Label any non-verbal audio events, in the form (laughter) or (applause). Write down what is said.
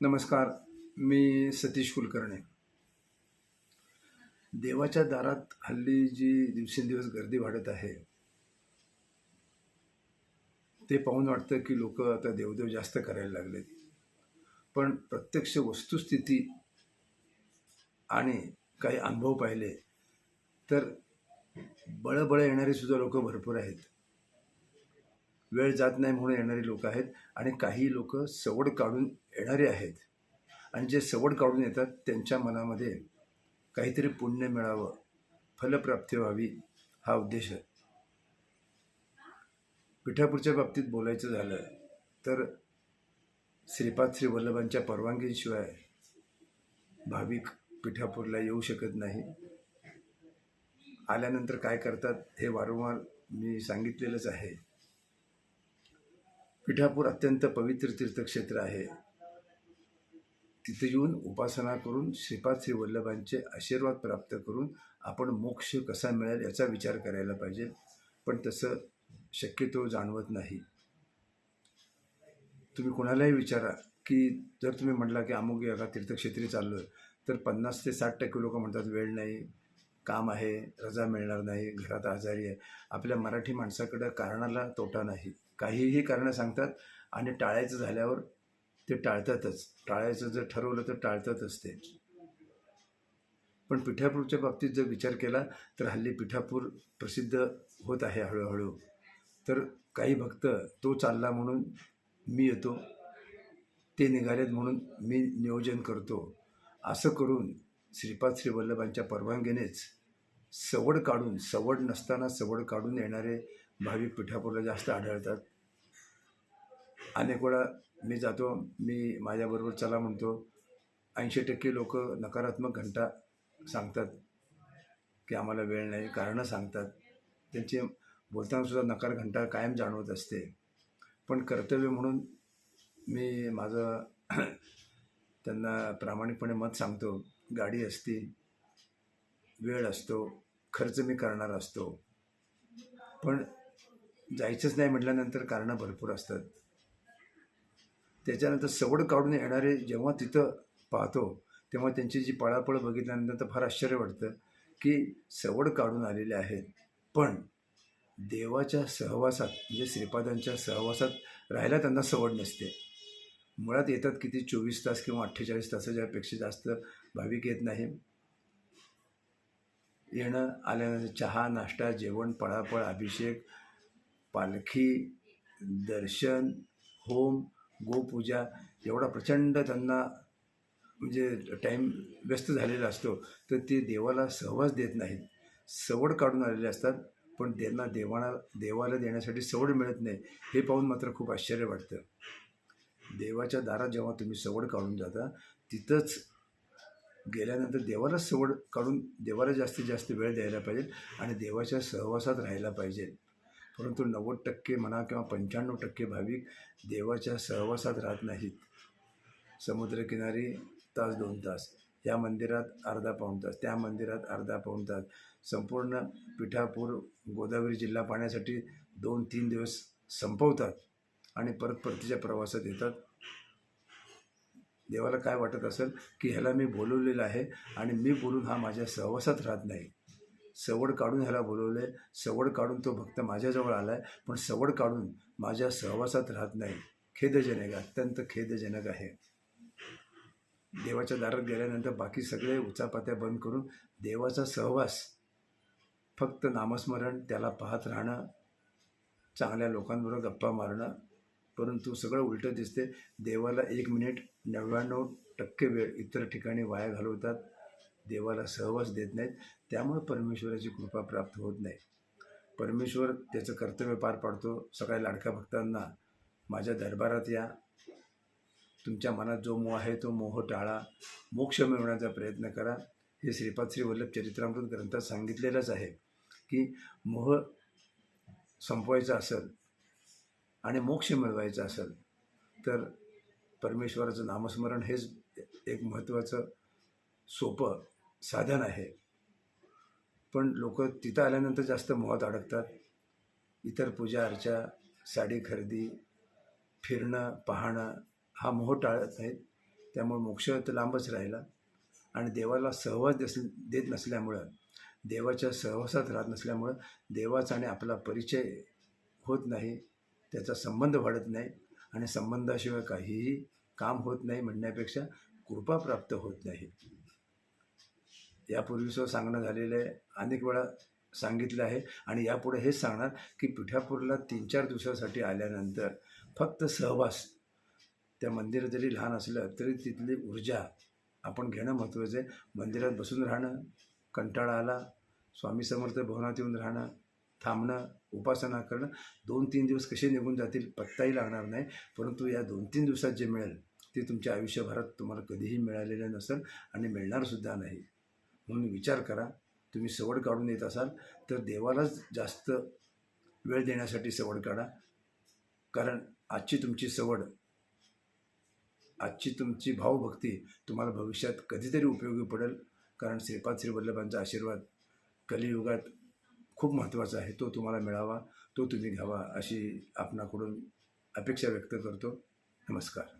नमस्कार मी सतीश कुलकर्णी. देवाच्या दारात हल्ली जी दिवसेंदिवस गर्दी वाढत आहे ते पाहून वाटतं की लोक आता देवदेव जास्त करायला लागलेत. पण प्रत्यक्ष वस्तुस्थिती आणि काही अनुभव पाहिले तर बळबळ येणारे सुद्धा लोक भरपूर आहेत. वेळ जात नाही म्हणून येणारी लोक आहेत आणि काही लोक सवड काढून येणारे आहेत. आणि जे सवड काढून येतात त्यांच्या मनामध्ये काहीतरी पुण्य मिळावं फलप्राप्ती व्हावी हा उद्देश आहे. पिठापूरच्या बाबतीत बोलायचं झालं तर श्रीपाद श्री वल्लभांच्या परवानगीशिवाय भाविक पिठापूरला येऊ शकत नाही. आल्यानंतर काय करतात हे वारंवार मी सांगितलेलंच आहे. पिठापूर अत्यंत पवित्र तीर्थक्षेत्र आहे. तिथे येऊन उपासना करून श्रीपाद श्री वल्लभांचे आशीर्वाद प्राप्त करून आपण मोक्ष कसा मिळेल याचा विचार करायला पाहिजे. पण तसं शक्यतो जाणवत नाही. तुम्ही कोणालाही विचारा की जर तुम्ही म्हटला की अमुक एका तीर्थक्षेत्री चाललो तर पन्नास ते साठ टक्के लोक म्हणतात वेळ नाही काम आहे रजा मिळणार नाही घरात आजारी आहे. आपल्या मराठी माणसाकडं कारणाला तोटा नाही. काहीही कारणं सांगतात आणि टाळायचं झाल्यावर ते टाळतातच. टाळायचं जर ठरवलं तर टाळतातच ते पण पिठापूरच्या बाबतीत जर विचार केला तर हल्ली पिठापूर प्रसिद्ध होत आहे हळूहळू. तर काही भक्त तो चालला म्हणून मी येतो. ते निघालेत म्हणून मी नियोजन करतो. असं करून श्रीपाद श्रीवल्लभांच्या परवानगीनेच सवड काढून सवड नसताना सवड काढून येणारे भाविक पिठापूरला जास्त आढळतात. अनेक वेळा मी जातो मी माझ्याबरोबर चला म्हणतो ऐंशी टक्के लोक नकारात्मक घंटा सांगतात की आम्हाला वेळ नाही कारणं सांगतात. त्यांचे बोलतानासुद्धा नकार घंटा कायम जाणवत असते. पण कर्तव्य म्हणून मी माझं (clears throat) त्यांना प्रामाणिकपणे मत सांगतो गाडी असती वेळ असतो खर्च मी करणार असतो. पण जायचंच नाही म्हटल्यानंतर कारणं भरपूर असतात. त्याच्यानंतर सवड काढून येणारे जेव्हा तिथं पाहतो तेव्हा त्यांची जी पळापळ बघितल्यानंतर तर फार आश्चर्य वाटतं की सवड काढून आलेले आहेत. पण देवाच्या सहवासात म्हणजे श्रीपादांच्या सहवासात राहायला त्यांना सवड नसते. मुळात येतात किती चोवीस तास किंवा अठ्ठेचाळीस तासाच्यापेक्षा जास्त भाविक येत नाही. येणं आल्यानंतर चहा नाश्ता जेवण पळापळ अभिषेक पालखी दर्शन होम गोपूजा एवढा प्रचंड त्यांना म्हणजे टाईम व्यस्त झालेला असतो. तर ते देवाला सहवास देत नाहीत. सवड काढून आलेले असतात पण त्यांना देवाला देवाला देण्यासाठी सवड मिळत नाही हे पाहून मात्र खूप आश्चर्य वाटतं. देवाच्या दारात जेव्हा तुम्ही सवड काढून जाता तिथंच गेल्यानंतर देवाला सवड काढून देवाला जास्तीत जास्त वेळ द्यायला पाहिजे आणि देवाच्या सहवासात राहायला पाहिजे. परंतु नव्वद टक्के म्हणा किंवा पंच्याण्णव टक्के भाविक देवाच्या सहवासात राहत नाहीत. समुद्रकिनारी तास दोन तास. या मंदिरात अर्धा पाऊण तास. त्या मंदिरात अर्धा पाऊण तास. संपूर्ण पिठापूर गोदावरी जिल्हा पाहण्यासाठी दोन तीन दिवस संपवतात आणि परत परतीच्या प्रवासात येतात. देवाला काय वाटत असेल की ह्याला मी बोलवलेलं आहे आणि मी बोलून हा माझ्या सहवासात राहत नाही. सवड काढून ह्याला बोलवले सवड काढून तो भक्त माझ्याजवळ आला आहे पण सवड काढून माझ्या सहवासात राहत नाही. खेदजनक अत्यंत खेदजनक आहे. देवाच्या दारात गेल्यानंतर बाकी सगळे उचापात्या बंद करून देवाचा सहवास फक्त नामस्मरण त्याला पाहत राहणं चांगल्या लोकांबरोबर गप्पा मारणं परंतु सगळं उलटं दिसते देवाला एक मिनिट नव्याण्णव टक्के वेळ इतर ठिकाणी वाया घालवतात. देवाला सहवास देत नाहीत. त्यामुळे परमेश्वराची कृपा प्राप्त होत नाही. परमेश्वर त्याचं कर्तव्य पार पाडतो. सगळ्या लाडक्या भक्तांना माझ्या दरबारात या. तुमच्या मनात जो मोह आहे तो मोह टाळा. मोक्ष मिळवण्याचा प्रयत्न करा. हे श्रीपाद श्री वल्लभ चरित्रामृत ग्रंथात सांगितलेलंच आहे की मोह संपवायचा असेल आणि मोक्ष मिळवायचा असेल तर परमेश्वराचं नामस्मरण हेच एक महत्त्वाचं सोपं साधन आहे. पण लोक तिथं आल्यानंतर जास्त मोहात अडकतात. इतर पूजा अर्चा साडी खरेदी फिरणं पाहणं हा मोह टाळत नाहीत त्यामुळे मोक्ष तर लांबच राहिला. आणि देवाला सहवास दस देत नसल्यामुळं देवाच्या सहवासात राहत नसल्यामुळं देवाचा आणि आपला परिचय होत नाही त्याचा संबंध वाढत नाही आणि संबंधाशिवाय काहीही काम होत नाही म्हणण्यापेक्षा कृपा प्राप्त होत नाही. यापूर्वीचं सांगणं झालेलं आहे. अनेक वेळा सांगितलं आहे. आणि यापुढे हेच सांगणार की पिठापूरला तीन चार दिवसासाठी आल्यानंतर फक्त सहवास त्या मंदिर जरी लहान असलं तरी तिथली ऊर्जा आपण घेणं महत्त्वाचं आहे. मंदिरात बसून राहणं कंटाळा आला स्वामी समर्थ भवनात येऊन राहणं थांबणं उपासना करणं दोन तीन दिवस कसे निघून जातील पत्ताही लागणार नाही. परंतु या दोन तीन दिवसात जे मिळेल ते तुमच्या आयुष्यभरात तुम्हाला कधीही मिळालेलं नसेल आणि मिळणारसुद्धा नाही. म्हणून विचार करा. तुम्ही सवड काढून येत असाल तर देवालाच जास्त वेळ देण्यासाठी सवड काढा. कारण आजची तुमची सवड आजची तुमची भावभक्ती तुम्हाला भविष्यात कधीतरी उपयोगी पडेल. कारण श्रीपाद श्री वल्लभांचा आशीर्वाद कलियुगात खूप महत्त्वाचा आहे. तो तुम्हाला मिळावा तो तुम्ही घ्यावा अशी आपणाकडून अपेक्षा व्यक्त करतो. नमस्कार.